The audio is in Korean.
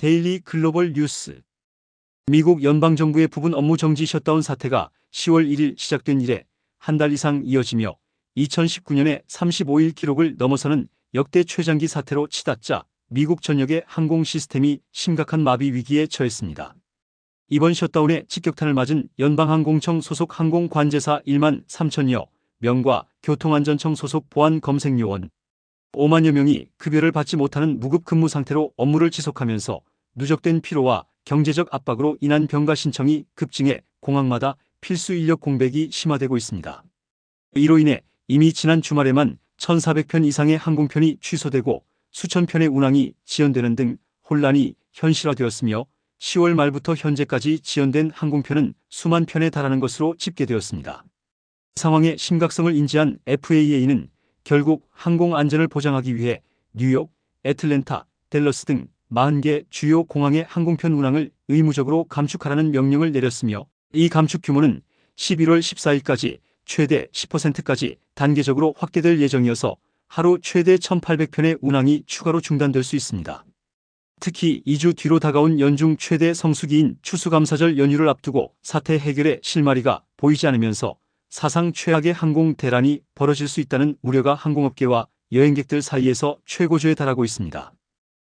데일리 글로벌 뉴스 미국 연방정부의 부분 업무 정지 셧다운 사태가 10월 1일 시작된 이래 한 달 이상 이어지며 2019년에 35일 기록을 넘어서는 역대 최장기 사태로 치닫자 미국 전역의 항공 시스템이 심각한 마비 위기에 처했습니다. 이번 셧다운에 직격탄을 맞은 연방항공청 소속 항공관제사 1만 3천여 명과 교통안전청 소속 보안검색요원 5만여 명이 급여를 받지 못하는 무급 근무 상태로 업무를 지속하면서 누적된 피로와 경제적 압박으로 인한 병가 신청이 급증해 공항마다 필수 인력 공백이 심화되고 있습니다. 이로 인해 이미 지난 주말에만 1,400편 이상의 항공편이 취소되고 수천 편의 운항이 지연되는 등 혼란이 현실화되었으며 10월 말부터 현재까지 지연된 항공편은 수만 편에 달하는 것으로 집계되었습니다. 상황의 심각성을 인지한 FAA는 결국 항공 안전을 보장하기 위해 뉴욕, 애틀랜타, 댈러스 등 40개 주요 공항의 항공편 운항을 의무적으로 감축하라는 명령을 내렸으며 이 감축 규모는 11월 14일까지 최대 10%까지 단계적으로 확대될 예정이어서 하루 최대 1,800편의 운항이 추가로 중단될 수 있습니다. 특히 2주 뒤로 다가온 연중 최대 성수기인 추수감사절 연휴를 앞두고 사태 해결의 실마리가 보이지 않으면서 사상 최악의 항공 대란이 벌어질 수 있다는 우려가 항공업계와 여행객들 사이에서 최고조에 달하고 있습니다.